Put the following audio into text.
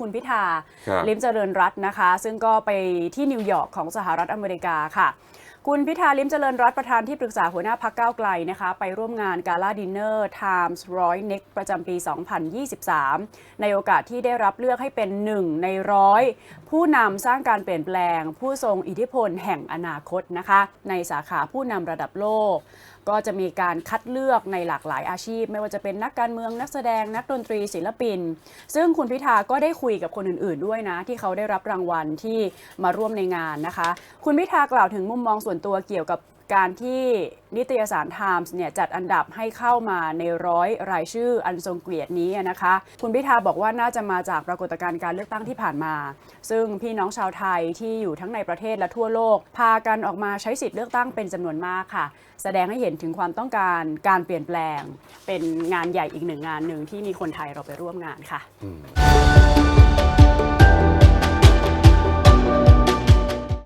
คุณพิธา ครับ ลิมเจริญรัตน์นะคะ ซึ่งก็ไปที่นิวยอร์กของสหรัฐอเมริกาค่ะ คุณพิธาลิมเจริญรัตน์ประธานที่ปรึกษาหัวหน้าพักเก้าไกลนะคะไปร่วมงานกาลาดินเนอร์ Times ร้อยเน็กประจำปี 2023 ในโอกาสที่ได้รับเลือกให้เป็นหนึ่งในร้อยผู้นำสร้างการเปลี่ยนแปลง ผู้ทรงอิทธิพลแห่งอนาคตนะคะในสาขาผู้นำระดับโลก ก็จะมีการคัดเลือกในหลากหลายอาชีพ ไม่ว่าจะเป็นนักการเมืองนักแสดงนักดนตรีศิลปิน ซึ่งคุณพิธาก็ได้คุยกับคนอื่น ๆ ด้วยนะที่เขาได้รับรางวัลที่มาร่วมในงานนะคะ คุณพิธากล่าวถึงมุมมองส่วนตัวเกี่ยวกับการที่นิตยสาร Times เนี่ยจัดอันดับให้เข้ามาในร้อยรายชื่ออันทรงเกียรตินี้นะคะ คุณพิธาบอกว่าน่าจะมาจากปรากฏการณ์การเลือกตั้งที่ผ่านมา ซึ่งพี่น้องชาวไทยที่อยู่ทั้งในประเทศและทั่วโลก พากันออกมาใช้สิทธิ์เลือกตั้งเป็นจำนวนมากค่ะ แสดงให้เห็นถึงความต้องการการเปลี่ยนแปลง เป็นงานใหญ่อีกหนึ่งงานหนึ่งที่มีคนไทยเราไปร่วมงานค่ะ